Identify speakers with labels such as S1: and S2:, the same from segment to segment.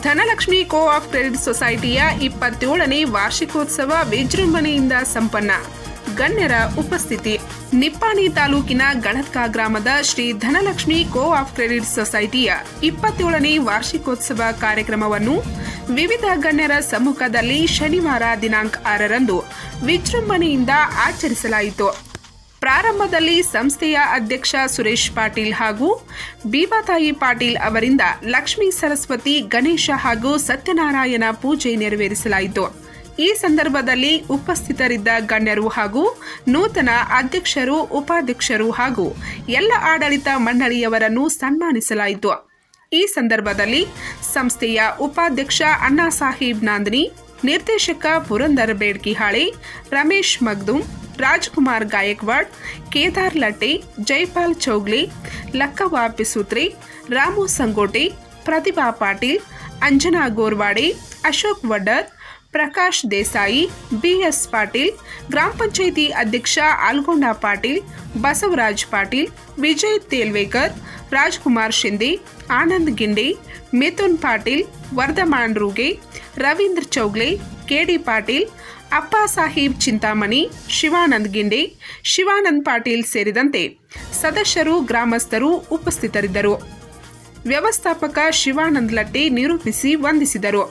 S1: Dhanalakshmi co of credit ಸೊಸೈಟಿಯ ಇಪ್ಪತ್ತೇಳನೇ ವಾರ್ಷಿಕೋತ್ಸವ ವಿಜೃಂಭಣೆಯಿಂದ ಸಂಪನ್ನ. ಗಣ್ಯರ ಉಪಸ್ಥಿತಿ. ನಿಪ್ಪಾಣಿ ತಾಲೂಕಿನ ಗಣತ್ಕ ಗ್ರಾಮದ Shri Dhanalakshmi co of credit ಸೊಸೈಟಿಯ ಇಪ್ಪತ್ತೇಳನೇ ವಾರ್ಷಿಕೋತ್ಸವ ಕಾರ್ಯಕ್ರಮವನ್ನು ವಿವಿಧ ಗಣ್ಯರ ಸಮ್ಮುಖದಲ್ಲಿ ಶನಿವಾರ ದಿನಾಂಕ ಆರರಂದು ವಿಜೃಂಭಣೆಯಿಂದ ಆಚರಿಸಲಾಯಿತು. ಪ್ರಾರಂಭದಲ್ಲಿ ಸಂಸ್ಥೆಯ ಅಧ್ಯಕ್ಷ ಸುರೇಶ್ ಪಾಟೀಲ್ ಹಾಗೂ ಬೀಬಾತಾಯಿ ಪಾಟೀಲ್ ಅವರಿಂದ ಲಕ್ಷ್ಮೀ ಸರಸ್ವತಿ, ಗಣೇಶ ಹಾಗೂ ಸತ್ಯನಾರಾಯಣ ಪೂಜೆ ನೆರವೇರಿಸಲಾಯಿತು. ಈ ಸಂದರ್ಭದಲ್ಲಿ ಉಪಸ್ಥಿತರಿದ್ದ ಗಣ್ಯರು ಹಾಗೂ ನೂತನ ಅಧ್ಯಕ್ಷರು, ಉಪಾಧ್ಯಕ್ಷರು ಹಾಗೂ ಎಲ್ಲ ಆಡಳಿತ ಮಂಡಳಿಯವರನ್ನು ಸನ್ಮಾನಿಸಲಾಯಿತು. ಈ ಸಂದರ್ಭದಲ್ಲಿ ಸಂಸ್ಥೆಯ ಉಪಾಧ್ಯಕ್ಷ ಅಣ್ಣಾ ಸಾಹೇಬ್ ನಾಂದನಿ, ನಿರ್ದೇಶಕ ಪುರಂದರ್ ಬೇಡ್ಕಿಹಾಳಿ, ರಮೇಶ್ ಮಗ್ದುಮ್ ರಾಜ್ಕುಮಾರ್ ಗಾಯಕ್ವಾಡ್ ಕೇದಾರ್ ಲಟ್ಟೆ ಜೈಪಾಲ್ ಚೌಗ್ಲೆ ಲಕ್ಕವ್ವ ಪಿಸೂತ್ರೆ ರಾಮು ಸಂಗೋಟೆ ಪ್ರತಿಭಾ ಪಾಟೀಲ್ ಅಂಜನಾ ಗೋರ್ವಾಡೆ ಅಶೋಕ್ ವಡ್ಡರ್ ಪ್ರಕಾಶ್ ದೇಸಾಯಿ ಬಿಎಸ್ ಪಾಟೀಲ್ ಗ್ರಾಮ ಪಂಚಾಯಿತಿ ಅಧ್ಯಕ್ಷ ಆಲ್ಗೊಂಡ ಪಾಟೀಲ್ ಬಸವರಾಜ್ ಪಾಟೀಲ್ ವಿಜಯ್ ತೇಲ್ವೇಕರ್ ರಾಜ್ಕುಮಾರ್ ಶಿಂದೆ ಆನಂದ್ ಗಿಂಡೆ ಮಿಥುನ್ ಪಾಟೀಲ್ ವರ್ಧಮಾನ್ ರೂಗೆ ರವೀಂದ್ರ ಚೌಗ್ಲೆ ಕೆಡಿ ಪಾಟೀಲ್ ಅಪ್ಪ ಸಾಹೀಬ್ ಚಿಂತಾಮಣಿ, ಶಿವಾನಂದ್ ಗಿಂಡೆ, ಶಿವಾನಂದ್ ಪಾಟೀಲ್ ಸೇರಿದಂತೆ ಸದಸ್ಯರು, ಗ್ರಾಮಸ್ಥರು ಉಪಸ್ಥಿತರಿದ್ದರು. ವ್ಯವಸ್ಥಾಪಕ ಶಿವಾನಂದ್ ಲಟ್ಟಿ ನಿರೂಪಿಸಿ ವಂದಿಸಿದರು.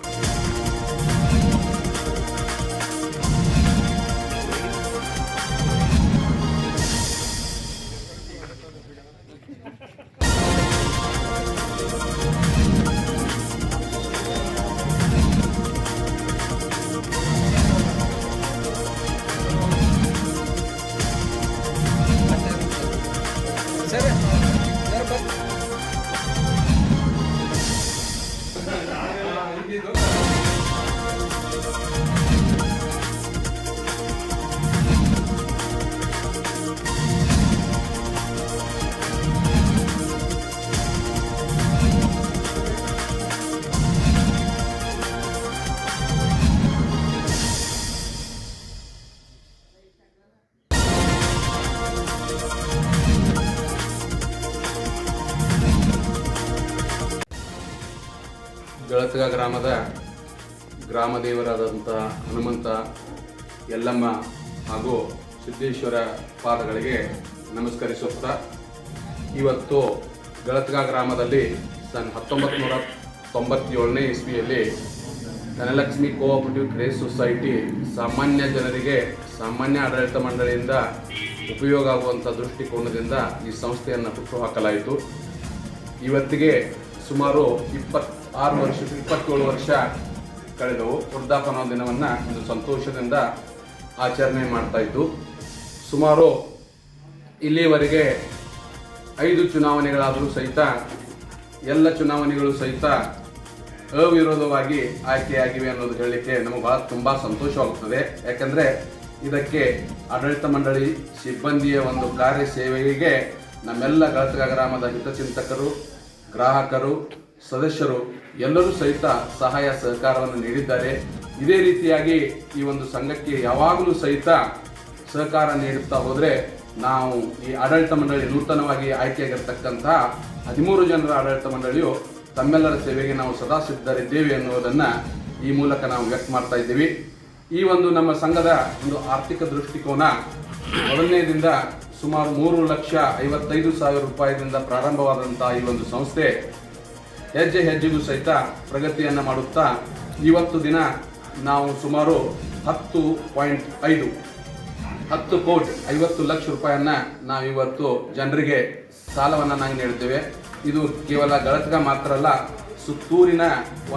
S2: ಗಳತ್ಗ ಗ್ರಾಮದ ಗ್ರಾಮ ದೇವರಾದಂಥ ಹನುಮಂತ ಯಲ್ಲಮ್ಮ ಹಾಗೂ ಸಿದ್ದೇಶ್ವರ ಪಾದಗಳಿಗೆ ನಮಸ್ಕರಿಸುತ್ತಾ ಇವತ್ತು ಗಳತ್ಗ ಗ್ರಾಮದಲ್ಲಿ ಸನ್ ಹತ್ತೊಂಬತ್ತು ನೂರ ತೊಂಬತ್ತೇಳನೇ ಇಸ್ವಿಯಲ್ಲಿ ಧನಲಕ್ಷ್ಮಿ ಕೋಆಪರೇಟಿವ್ ಕ್ರೇಸ್ ಸೊಸೈಟಿ ಸಾಮಾನ್ಯ ಜನರಿಗೆ, ಸಾಮಾನ್ಯ ಆಡಳಿತ ಮಂಡಳಿಯಿಂದ ಉಪಯೋಗ ಆಗುವಂಥ ದೃಷ್ಟಿಕೋನದಿಂದ ಈ ಸಂಸ್ಥೆಯನ್ನು ಹುಟ್ಟುಹಾಕಲಾಯಿತು ಇವತ್ತಿಗೆ ಸುಮಾರು ಇಪ್ಪತ್ತಾರು ವರ್ಷ, ಇಪ್ಪತ್ತೇಳು ವರ್ಷ ಕಳೆದವು. ವೃದ್ಧಾಪನ ದಿನವನ್ನು ಒಂದು ಸಂತೋಷದಿಂದ ಆಚರಣೆ ಮಾಡ್ತಾ ಇದ್ದು, ಸುಮಾರು ಇಲ್ಲಿಯವರೆಗೆ ಐದು ಚುನಾವಣೆಗಳಾದರೂ ಸಹಿತ, ಎಲ್ಲ ಚುನಾವಣೆಗಳು ಸಹಿತ ಅವಿರೋಧವಾಗಿ ಆಯ್ಕೆಯಾಗಿವೆ ಅನ್ನೋದು ಹೇಳಲಿಕ್ಕೆ ನಮಗೆ ಬಹಳ ತುಂಬ ಸಂತೋಷವಾಗುತ್ತದೆ. ಯಾಕಂದರೆ ಇದಕ್ಕೆ ಆಡಳಿತ ಮಂಡಳಿ, ಸಿಬ್ಬಂದಿಯ ಒಂದು ಕಾರ್ಯ ಸೇವೆಗೆ ನಮ್ಮೆಲ್ಲ ಗಳತಗ ಗ್ರಾಮದ ಹಿತಚಿಂತಕರು, ಗ್ರಾಹಕರು, ಸದಸ್ಯರು ಎಲ್ಲರೂ ಸಹಿತ ಸಹಾಯ ಸಹಕಾರವನ್ನು ನೀಡಿದ್ದಾರೆ. ಇದೇ ರೀತಿಯಾಗಿ ಈ ಒಂದು ಸಂಘಕ್ಕೆ ಯಾವಾಗಲೂ ಸಹಿತ ಸಹಕಾರ ನೀಡುತ್ತಾ ಹೋದರೆ ನಾವು ಈ ಆಡಳಿತ ಮಂಡಳಿ ನೂತನವಾಗಿ ಆಯ್ಕೆಯಾಗಿರ್ತಕ್ಕಂತಹ ಹದಿಮೂರು ಜನರ ಆಡಳಿತ ಮಂಡಳಿಯು ತಮ್ಮೆಲ್ಲರ ಸೇವೆಗೆ ನಾವು ಸದಾ ಸಿದ್ಧರಿದ್ದೇವೆ ಎನ್ನುವುದನ್ನು ಈ ಮೂಲಕ ನಾವು ವ್ಯಕ್ತ ಮಾಡ್ತಾ ಇದ್ದೀವಿ. ಈ ಒಂದು ನಮ್ಮ ಸಂಘದ ಒಂದು ಆರ್ಥಿಕ ದೃಷ್ಟಿಕೋನ ಮೊದಲನೇದಿಂದ ಸುಮಾರು ಮೂರು ಲಕ್ಷ ಐವತ್ತೈದು ಸಾವಿರ ರೂಪಾಯಿದಿಂದ ಪ್ರಾರಂಭವಾದಂಥ ಈ ಒಂದು ಸಂಸ್ಥೆ ಹೆಜ್ಜೆ ಹೆಜ್ಜೆಗೂ ಸಹಿತ ಪ್ರಗತಿಯನ್ನು ಮಾಡುತ್ತಾ ಇವತ್ತು ದಿನ ನಾವು ಸುಮಾರು ಹತ್ತು ಪಾಯಿಂಟ್ ಐದು, ಹತ್ತು ಕೋಟಿ ಐವತ್ತು ಲಕ್ಷ ರೂಪಾಯಿಯನ್ನು ನಾವು ಇವತ್ತು ಜನರಿಗೆ ಸಾಲವನ್ನು ನಾವು ನೀಡುತ್ತೇವೆ ಇದು ಕೇವಲ ಗಳತ್ಗ ಮಾತ್ರ ಅಲ್ಲ, ಸುತ್ತೂರಿನ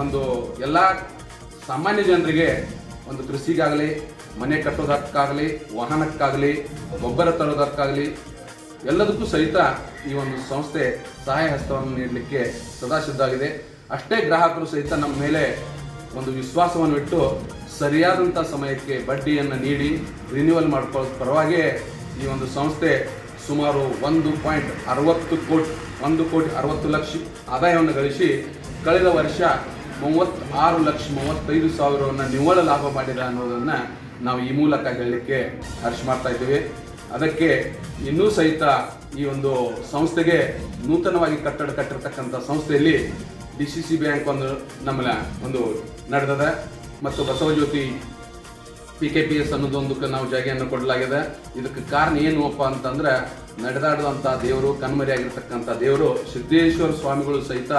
S2: ಒಂದು ಎಲ್ಲ ಸಾಮಾನ್ಯ ಜನರಿಗೆ ಒಂದು ಕೃಷಿಗಾಗಲಿ, ಮನೆ ಕಟ್ಟೋದಕ್ಕಾಗಲಿ, ವಾಹನಕ್ಕಾಗಲಿ, ಗೊಬ್ಬರ ತರೋದಕ್ಕಾಗಲಿ ಎಲ್ಲದಕ್ಕೂ ಸಹಿತ ಈ ಒಂದು ಸಂಸ್ಥೆ ಸಹಾಯ ಹಸ್ತವನ್ನು ನೀಡಲಿಕ್ಕೆ ಸದಾ ಸಿದ್ಧವಾಗಿದೆ. ಅಷ್ಟೇ ಗ್ರಾಹಕರು ಸಹಿತ ನಮ್ಮ ಮೇಲೆ ಒಂದು ವಿಶ್ವಾಸವನ್ನು ಇಟ್ಟು ಸರಿಯಾದಂಥ ಸಮಯಕ್ಕೆ ಬಡ್ಡಿಯನ್ನು ನೀಡಿ ರಿನ್ಯೂವಲ್ ಮಾಡ್ಕೊಳ್ಳೋದು ಪರವಾಗಿ ಈ ಒಂದು ಸಂಸ್ಥೆ ಸುಮಾರು ಒಂದು ಪಾಯಿಂಟ್ ಅರವತ್ತು ಕೋಟಿ, ಒಂದು ಕೋಟಿ ಅರವತ್ತು ಲಕ್ಷ ಆದಾಯವನ್ನು ಗಳಿಸಿ ಕಳೆದ ವರ್ಷ ಮೂವತ್ತಾರು ಲಕ್ಷ ಮೂವತ್ತೈದು ಸಾವಿರವನ್ನು ನಿವ್ವಳ ಲಾಭ ಮಾಡಿದೆ ಅನ್ನೋದನ್ನು ನಾವು ಈ ಮೂಲಕ ಹೇಳಲಿಕ್ಕೆ ಹರ್ಷ ಮಾಡ್ತಾ ಇದ್ದೇವೆ. ಅದಕ್ಕೆ ಇನ್ನೂ ಸಹಿತ ಈ ಒಂದು ಸಂಸ್ಥೆಗೆ ನೂತನವಾಗಿ ಕಟ್ಟಡ ಕಟ್ಟಿರ್ತಕ್ಕಂಥ ಸಂಸ್ಥೆಯಲ್ಲಿ ಡಿ ಸಿ ಸಿ ಬ್ಯಾಂಕ್ ಒಂದು ನಮ್ಮನ್ನ ಒಂದು ನಡೆದದ ಮತ್ತು Basavajyoti P K P S ಅನ್ನೋದೊಂದಕ್ಕೆ ನಾವು ಜಾಗೆಯನ್ನು ಕೊಡಲಾಗಿದೆ. ಇದಕ್ಕೆ ಕಾರಣ ಏನು ಅಪ್ಪ ಅಂತಂದ್ರೆ ನಡೆದಾಡುವಂಥ ದೇವರು, ಕಣ್ಮರೆಯಾಗಿರ್ತಕ್ಕಂಥ ದೇವರು ಸಿದ್ದೇಶ್ವರ ಸ್ವಾಮಿಗಳು ಸಹಿತ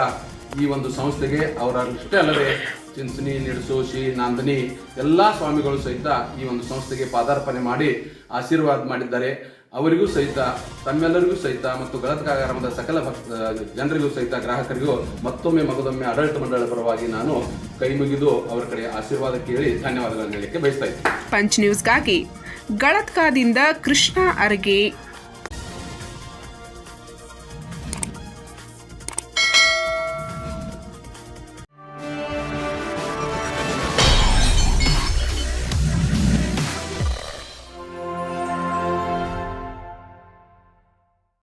S2: ಈ ಒಂದು ಸಂಸ್ಥೆಗೆ ಅವರ ಇಷ್ಟೇ ಅಲ್ಲದೆ ಚಿಂಚನಿ ನಿಡಸೋಶಿ ನಾಂದಿನಿ ಎಲ್ಲ ಸ್ವಾಮಿಗಳು ಸಹಿತ ಈ ಒಂದು ಸಂಸ್ಥೆಗೆ ಪಾದಾರ್ಪಣೆ ಮಾಡಿ ಆಶೀರ್ವಾದ ಮಾಡಿದ್ದಾರೆ. ಅವರಿಗೂ ಸಹಿತ, ತಮ್ಮೆಲ್ಲರಿಗೂ ಸಹಿತ ಮತ್ತು ಗಳತ್ಕಾಗ್ರಾಮದ ಸಕಲ ಭಕ್ತ ಜನರಿಗೂ ಸಹಿತ, ಗ್ರಾಹಕರಿಗೂ ಮತ್ತೊಮ್ಮೆ ಮಗದೊಮ್ಮೆ ಆಡಳಿತ ಮಂಡಳಿ ಪರವಾಗಿ ನಾನು ಕೈ ಮುಗಿದು ಅವರ ಕಡೆ ಆಶೀರ್ವಾದ ಕೇಳಿ ಧನ್ಯವಾದಗಳನ್ನು ಹೇಳಲಿಕ್ಕೆ ಬಯಸ್ತಾ ಇದ್ದೀನಿ.
S1: ಪಂಚ್ ನ್ಯೂಸ್ಗಾಗಿ ಗಳತ್ಕಾದಿಂದ ಕೃಷ್ಣ ಅರ್ಗೆ